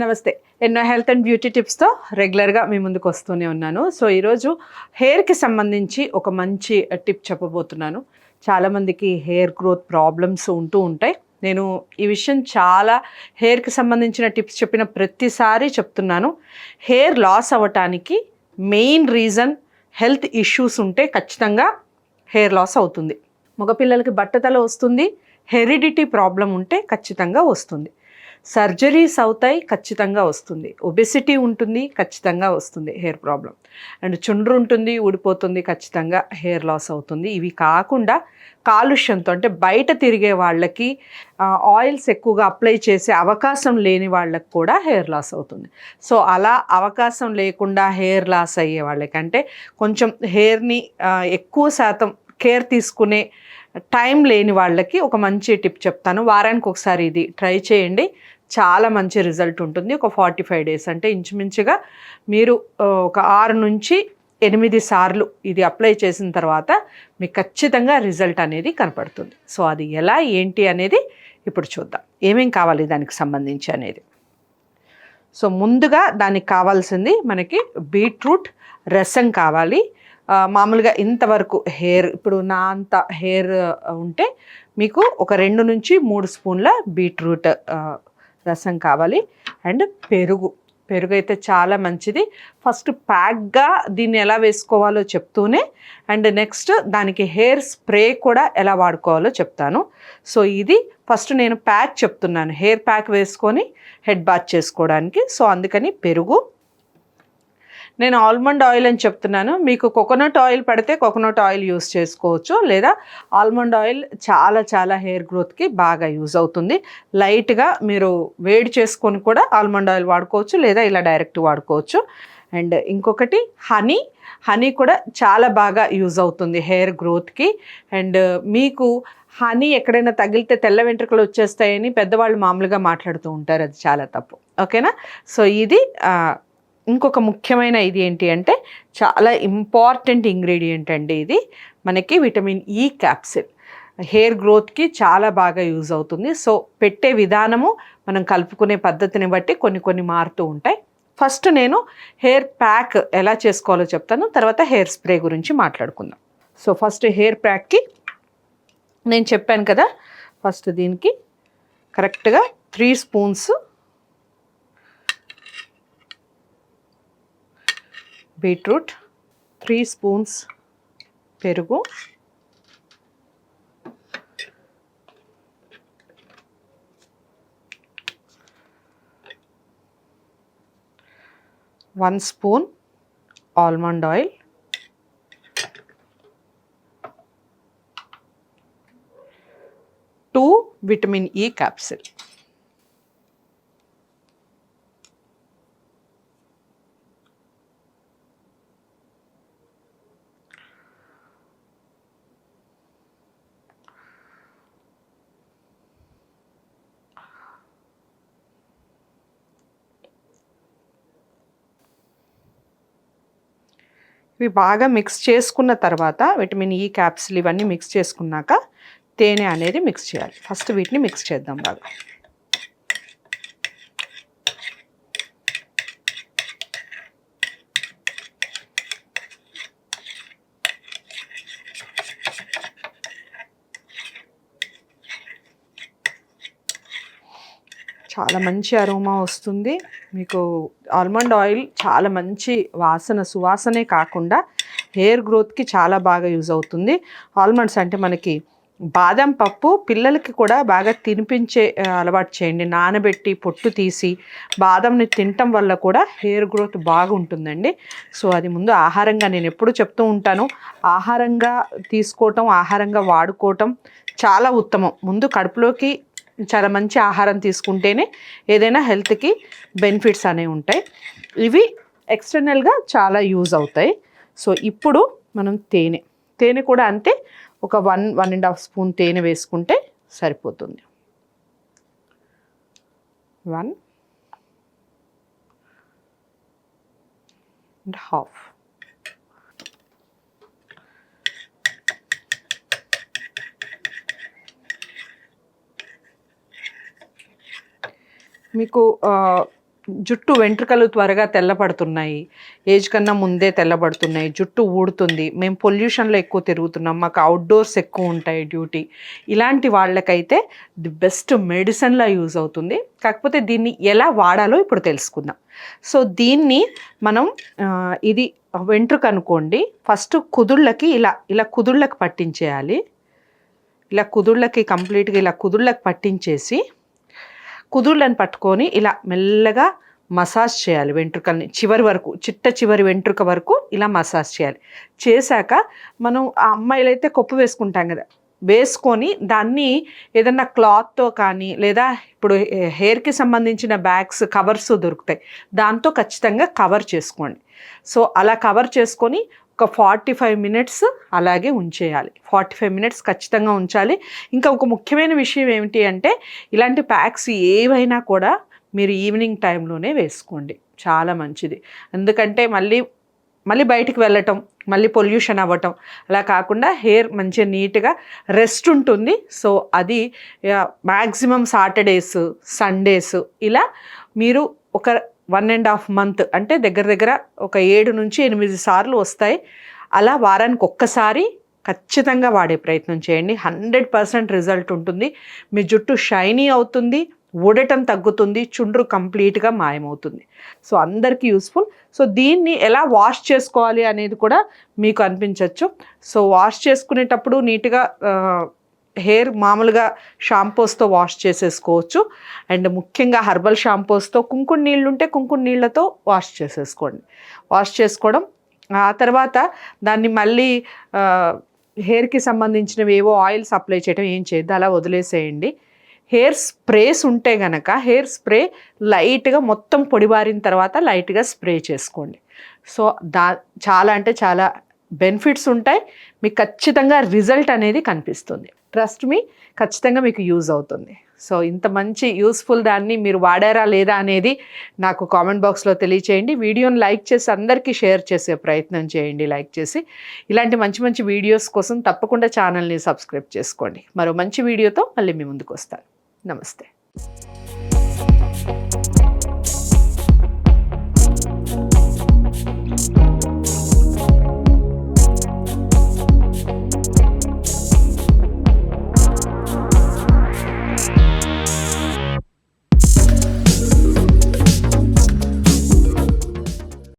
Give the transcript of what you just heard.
నమస్తే. ఎన్నో health and beauty టిప్స్తో రెగ్యులర్గా మీ ముందుకు వస్తూనే ఉన్నాను. సో ఈరోజు హెయిర్కి సంబంధించి ఒక మంచి టిప్ చెప్పబోతున్నాను. చాలామందికి హెయిర్ గ్రోత్ ప్రాబ్లమ్స్ ఉంటూ ఉంటాయి. నేను ఈ విషయం చాలా హెయిర్కి సంబంధించిన టిప్స్ చెప్పిన ప్రతిసారి చెప్తున్నాను. హెయిర్ లాస్ అవ్వటానికి మెయిన్ రీజన్ హెల్త్ ఇష్యూస్ ఉంటే ఖచ్చితంగా హెయిర్ లాస్ అవుతుంది. మగపిల్లలకి బట్టతల వస్తుంది. హెరిడిటీ ప్రాబ్లం ఉంటే ఖచ్చితంగా వస్తుంది. సర్జరీస్ అవుతాయి ఖచ్చితంగా వస్తుంది. ఒబెసిటీ ఉంటుంది ఖచ్చితంగా వస్తుంది హెయిర్ ప్రాబ్లం అండ్ చుండ్రు ఉంటుంది ఊడిపోతుంది ఖచ్చితంగా హెయిర్ లాస్ అవుతుంది. ఇవి కాకుండా కాలుష్యంతో అంటే బయట తిరిగే వాళ్ళకి ఆయిల్స్ ఎక్కువగా అప్లై చేసే అవకాశం లేని వాళ్ళకి కూడా హెయిర్ లాస్ అవుతుంది. సో అలా అవకాశం లేకుండా హెయిర్ లాస్ అయ్యే వాళ్ళకంటే కొంచెం హెయిర్ని ఎక్కువ శాతం కేర్ తీసుకునే టైం లేని వాళ్ళకి ఒక మంచి టిప్ చెప్తాను. వారానికి ఒకసారి ఇది ట్రై చేయండి. చాలా మంచి రిజల్ట్ ఉంటుంది. ఒక ఫార్టీ ఫైవ్ డేస్ అంటే ఇంచుమించుగా మీరు ఒక ఆరు నుంచి ఎనిమిది సార్లు ఇది అప్లై చేసిన తర్వాత మీకు ఖచ్చితంగా రిజల్ట్ అనేది కనపడుతుంది. సో అది ఎలా ఏంటి అనేది ఇప్పుడు చూద్దాం. ఏమేం కావాలి దానికి సంబంధించి అనేది. సో ముందుగా దానికి కావాల్సింది మనకి బీట్రూట్ రసం కావాలి. మామూలుగా ఇంతవరకు హెయిర్ ఇప్పుడు నా అంత హెయిర్ ఉంటే మీకు ఒక రెండు నుంచి మూడు స్పూన్ల బీట్రూట్ రసం కావాలి. అండ్ పెరుగు. పెరుగు అయితే చాలా మంచిది. ఫస్ట్ ప్యాక్గా దీన్ని ఎలా వేసుకోవాలో చెప్తూనే అండ్ నెక్స్ట్ దానికి హెయిర్ స్ప్రే కూడా ఎలా వాడుకోవాలో చెప్తాను. సో ఇది ఫస్ట్ నేను ప్యాక్ చెప్తున్నాను. హెయిర్ ప్యాక్ వేసుకొని హెడ్ బాత్ చేసుకోవడానికి. సో అందుకని పెరుగు నేను ఆల్మండ్ ఆయిల్ అని చెప్తున్నాను. మీకు కోకోనట్ ఆయిల్ పడితే కోకోనట్ ఆయిల్ యూస్ చేసుకోవచ్చు. లేదా ఆల్మండ్ ఆయిల్ చాలా చాలా హెయిర్ గ్రోత్కి బాగా యూజ్ అవుతుంది. లైట్గా మీరు వేడి చేసుకొని కూడా ఆల్మండ్ ఆయిల్ వాడుకోవచ్చు. లేదా ఇలా డైరెక్ట్ వాడుకోవచ్చు. అండ్ ఇంకొకటి హనీ. హనీ కూడా చాలా బాగా యూజ్ అవుతుంది హెయిర్ గ్రోత్కి అండ్ మీకు హనీ ఎక్కడైనా తగిలితే తెల్ల వెంట్రుకలు వచ్చేస్తాయని పెద్దవాళ్ళు మామూలుగా మాట్లాడుతూ ఉంటారు. అది చాలా తప్పు. ఓకేనా? సో ఇది ఇంకొక ముఖ్యమైన ఇది ఏంటి అంటే చాలా ఇంపార్టెంట్ ఇంగ్రీడియంట్ అండి ఇది. మనకి విటమిన్ ఈ క్యాప్సిల్ హెయిర్ గ్రోత్కి చాలా బాగా యూజ్ అవుతుంది. సో పెట్టే విధానము మనం కలుపుకునే పద్ధతిని బట్టి కొన్ని కొన్ని మారుతూ ఉంటాయి. ఫస్ట్ నేను హెయిర్ ప్యాక్ ఎలా చేసుకోవాలో చెప్తాను. తర్వాత హెయిర్ స్ప్రే గురించి మాట్లాడుకుందాం. సో ఫస్ట్ హెయిర్ ప్యాక్కి నేను చెప్పాను కదా ఫస్ట్ దీనికి కరెక్ట్గా three spoons beetroot three spoons పెరుగు one spoon almond oil two vitamin E capsule ఇవి బాగా మిక్స్ చేసుకున్న తర్వాత విటమిన్ ఈ క్యాప్సిల్ ఇవన్నీ మిక్స్ చేసుకున్నాక తేనె అనేది మిక్స్ చేయాలి. ఫస్ట్ వీటిని మిక్స్ చేద్దాం బాగా. చాలా మంచి అరోమా వస్తుంది. మీకు ఆల్మండ్ ఆయిల్ చాలా మంచి వాసన సువాసనే కాకుండా హెయిర్ గ్రోత్కి చాలా బాగా యూజ్ అవుతుంది. ఆల్మండ్స్ అంటే మనకి బాదం పప్పు పిల్లలకి కూడా బాగా తినిపించే అలవాటు చేయండి. నానబెట్టి పొట్టు తీసి బాదంని తినటం వల్ల కూడా హెయిర్ గ్రోత్ బాగుంటుందండి. సో అది ముందు ఆహారంగా నేను ఎప్పుడు చెప్తూ ఉంటాను. ఆహారంగా తీసుకోవటం ఆహారంగా వాడుకోవటం చాలా ఉత్తమం. ముందు కడుపులోకి చాలా మంచి ఆహారం తీసుకుంటేనే ఏదైనా హెల్త్కి బెనిఫిట్స్ అనేవి ఉంటాయి. ఇవి ఎక్స్టర్నల్గా చాలా యూజ్ అవుతాయి. సో ఇప్పుడు మనం తేనె. తేనె కూడా అంతే ఒక one one and half spoon తేనె వేసుకుంటే సరిపోతుంది. One and half. మీకు జుట్టు వెంట్రుకలు త్వరగా తెల్లబడుతున్నాయి. ఏజ్ కన్నా ముందే తెల్లబడుతున్నాయి. జుట్టు ఊడుతుంది. మేము పొల్యూషన్లో ఎక్కువ తిరుగుతున్నాం. మాకు అవుట్డోర్స్ ఎక్కువ ఉంటాయి డ్యూటీ. ఇలాంటి వాళ్ళకైతే ది బెస్ట్ మెడిసిన్లా యూజ్ అవుతుంది. కాకపోతే దీన్ని ఎలా వాడాలో ఇప్పుడు తెలుసుకుందాం. సో దీన్ని మనం ఇది వెంట్రుక అనుకోండి. ఫస్ట్ కుదుళ్ళకి ఇలా ఇలా కుదుళ్ళకి పట్టించేయాలి. ఇలా కుదుళ్ళకి కంప్లీట్గా ఇలా కుదుళ్ళకి పట్టించేసి కుదుళ్ళని పట్టుకొని ఇలా మెల్లగా మసాజ్ చేయాలి వెంట్రుకల్ని. చివరి వరకు చిట్ట చివరి వెంట్రుక వరకు ఇలా మసాజ్ చేయాలి. చేశాక మనం ఆ అమ్మాయిలు అయితే కొప్పు వేసుకుంటాం కదా వేసుకొని దాన్ని ఏదన్నా క్లాత్తో కానీ లేదా ఇప్పుడు హెయిర్కి సంబంధించిన బ్యాగ్స్ కవర్స్ దొరుకుతాయి. దాంతో ఖచ్చితంగా కవర్ చేసుకోండి. సో అలా కవర్ చేసుకొని ఒక ఫార్టీ ఫైవ్ మినిట్స్ అలాగే ఉంచేయాలి. ఫార్టీ ఫైవ్ మినిట్స్ ఖచ్చితంగా ఉంచాలి. ఇంకా ఒక ముఖ్యమైన విషయం ఏమిటి అంటే ఇలాంటి ప్యాక్స్ ఏవైనా కూడా మీరు ఈవినింగ్ టైంలోనే వేసుకోండి. చాలా మంచిది. ఎందుకంటే మళ్ళీ మళ్ళీ బయటికి వెళ్ళటం మళ్ళీ పొల్యూషన్ అవ్వటం అలా కాకుండా హెయిర్ మంచిగా నీట్గా రెస్ట్ ఉంటుంది. సో అది మ్యాక్సిమం సాటర్డేస్ సండేస్ ఇలా మీరు ఒక వన్ అండ్ హాఫ్ మంత్ అంటే దగ్గర దగ్గర ఒక ఏడు నుంచి ఎనిమిది సార్లు వస్తాయి. అలా వారానికి ఒక్కసారి ఖచ్చితంగా వాడే ప్రయత్నం చేయండి. హండ్రెడ్ పర్సెంట్ రిజల్ట్ ఉంటుంది. మీ జుట్టు షైనీ అవుతుంది ఊడటం తగ్గుతుంది చుండ్రు కంప్లీట్గా మాయమవుతుంది. సో అందరికీ యూస్ఫుల్. సో దీన్ని ఎలా వాష్ చేసుకోవాలి అనేది కూడా మీకు అనిపించవచ్చు సో వాష్ చేసుకునేటప్పుడు నీట్గా హెయిర్ మామూలుగా షాంపూస్తో వాష్ చేసేసుకోవచ్చు. అండ్ ముఖ్యంగా హర్బల్ షాంపూస్తో కుంకుడు నీళ్ళు ఉంటే కుంకుడు నీళ్ళతో వాష్ చేసేసుకోండి. వాష్ చేసుకోవడం ఆ తర్వాత దాన్ని మళ్ళీ హెయిర్కి సంబంధించినవి ఏవో ఆయిల్స్ అప్లై చేయడం ఏం చేయొద్దు అలా వదిలేసేయండి. హెయిర్ స్ప్రేస్ ఉంటే గనక హెయిర్ స్ప్రే లైట్గా మొత్తం పొడిబారిన తర్వాత లైట్గా స్ప్రే చేసుకోండి. సో దా చాలా అంటే చాలా బెనిఫిట్స్ ఉంటాయి. మీకు ఖచ్చితంగా రిజల్ట్ అనేది కనిపిస్తుంది. ట్రస్ట్ మీ ఖచ్చితంగా మీకు యూజ్ అవుతుంది. సో ఇంత మంచి యూస్ఫుల్ దాన్ని మీరు వాడారా లేదా అనేది నాకు కామెంట్ బాక్స్లో తెలియచేయండి. వీడియోని లైక్ చేసి అందరికీ షేర్ చేసే ప్రయత్నం చేయండి లైక్ చేసి. ఇలాంటి మంచి మంచి వీడియోస్ కోసం తప్పకుండా ఛానల్ని సబ్స్క్రైబ్ చేసుకోండి. మరో మంచి వీడియోతో మళ్ళీ మీ ముందుకు వస్తాను. నమస్తే.